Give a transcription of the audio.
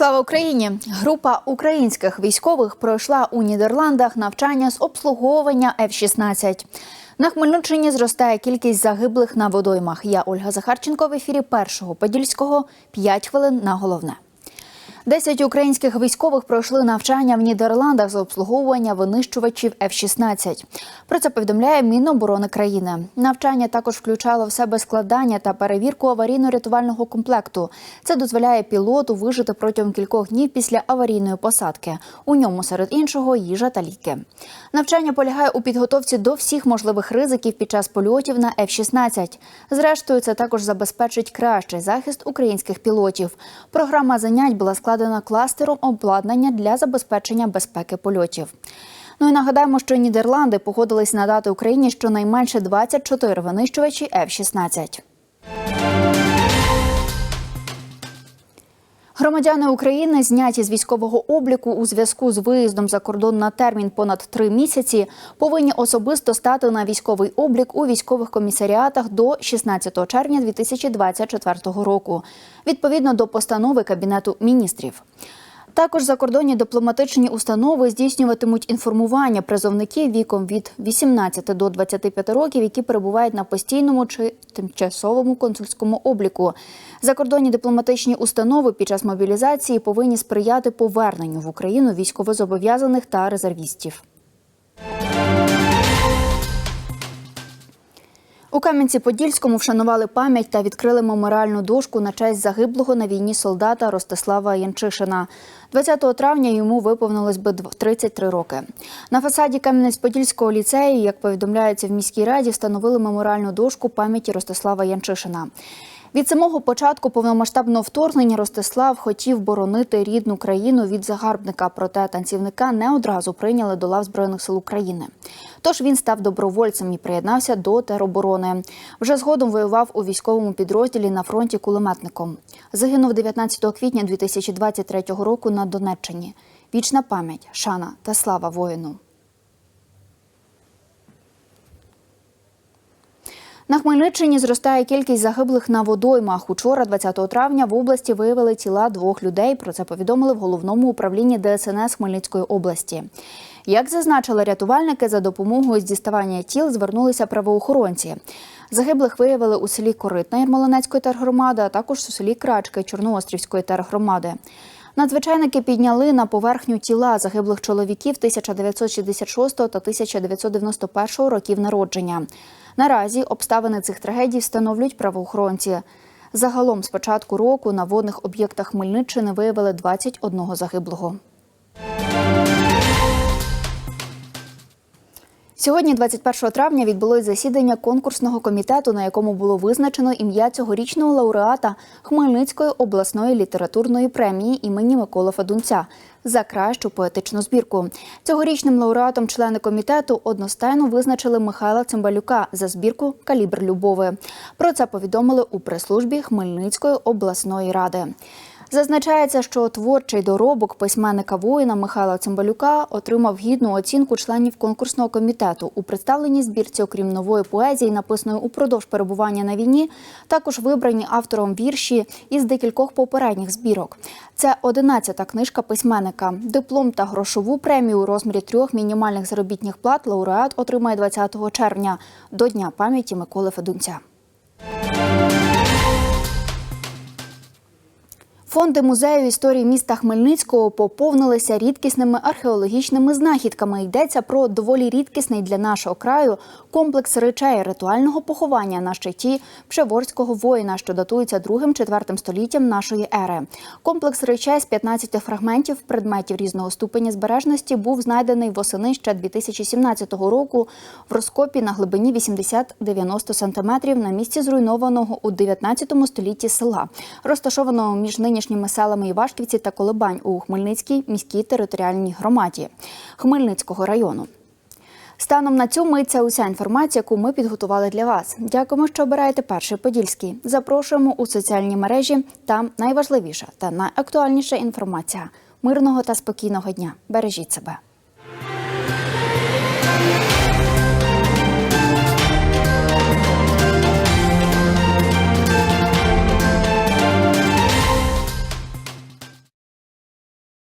Слава Україні! Група українських військових пройшла у Нідерландах навчання з обслуговування F-16. На Хмельниччині зростає кількість загиблих на водоймах. Я Ольга Захарченко в ефірі першого подільського. П'ять хвилин на головне. Десять українських військових пройшли навчання в Нідерландах з обслуговування винищувачів F-16. Про це повідомляє Міноборони країни. Навчання також включало в себе складання та перевірку аварійно-рятувального комплекту. Це дозволяє пілоту вижити протягом кількох днів після аварійної посадки. У ньому серед іншого їжа та ліки. Навчання полягає у підготовці до всіх можливих ризиків під час польотів на F-16. Зрештою, це також забезпечить кращий захист українських пілотів. Програма занять була складена кластером обладнання для забезпечення безпеки польотів. Ну і нагадаємо, що Нідерланди погодились надати Україні щонайменше 24 винищувачі F-16. Громадяни України, зняті з військового обліку у зв'язку з виїздом за кордон на термін понад три місяці, повинні особисто стати на військовий облік у військових комісаріатах до 16 червня 2024 року, відповідно до постанови Кабінету міністрів. Також закордонні дипломатичні установи здійснюватимуть інформування призовників віком від 18 до 25 років, які перебувають на постійному чи тимчасовому консульському обліку. Закордонні дипломатичні установи під час мобілізації повинні сприяти поверненню в Україну військовозобов'язаних та резервістів. У Кам'янці-Подільському вшанували пам'ять та відкрили меморіальну дошку на честь загиблого на війні солдата Ростислава Янчишина. 20 травня йому виповнилось би 33 роки. На фасаді Кам'янець-Подільського ліцею, як повідомляється в міській раді, встановили меморіальну дошку пам'яті Ростислава Янчишина. Від самого початку повномасштабного вторгнення Ростислав хотів боронити рідну країну від загарбника, проте танцівника не одразу прийняли до лав Збройних сил України. Тож він став добровольцем і приєднався до тероборони. Вже згодом воював у військовому підрозділі на фронті кулеметником. Загинув 19 квітня 2023 року на Донеччині. Вічна пам'ять, шана та слава воїну. На Хмельниччині зростає кількість загиблих на водоймах. Учора, 20 травня, в області виявили тіла двох людей. Про це повідомили в головному управлінні ДСНС Хмельницької області. Як зазначили рятувальники, за допомогою з діставання тіл звернулися правоохоронці. Загиблих виявили у селі Коритна Ярмолинецької тергромади, а також у селі Крачки Чорноострівської тергромади. Надзвичайники підняли на поверхню тіла загиблих чоловіків 1966 та 1991 років народження. Наразі обставини цих трагедій встановлюють правоохоронці. Загалом з початку року на водних об'єктах Хмельниччини виявили 21 загиблого. Сьогодні, 21 травня, відбулось засідання конкурсного комітету, на якому було визначено ім'я цьогорічного лауреата Хмельницької обласної літературної премії імені Миколи Федунця за кращу поетичну збірку. Цьогорічним лауреатом члени комітету одностайно визначили Михайла Цимбалюка за збірку Калібр любови. Про це повідомили у прес-службі Хмельницької обласної ради. Зазначається, що творчий доробок письменника воїна Михайла Цимбалюка отримав гідну оцінку членів конкурсного комітету. У представленій збірці, окрім нової поезії, написаної упродовж перебування на війні, також вибрані автором вірші із декількох попередніх збірок. Це 11-та книжка письменника. Диплом та грошову премію у розмірі трьох мінімальних заробітних плат лауреат отримає 20 червня до Дня пам'яті Миколи Федунця. Фонди музею історії міста Хмельницького поповнилися рідкісними археологічними знахідками. Йдеться про доволі рідкісний для нашого краю комплекс речей ритуального поховання на щиті Пшеворського воїна, що датується 2-4 століттям нашої ери. Комплекс речей з 15 фрагментів предметів різного ступеня збережності був знайдений восени ще 2017 року в розкопі на глибині 80-90 сантиметрів на місці зруйнованого у 19 столітті села, розташованого між нині нинішніми селами Івашківці та Колебань у Хмельницькій міській територіальній громаді Хмельницького району. Станом на цю мить це уся інформація, яку ми підготували для вас. Дякуємо, що обираєте перший подільський. Запрошуємо у соціальні мережі. Там найважливіша та найактуальніша інформація. Мирного та спокійного дня. Бережіть себе.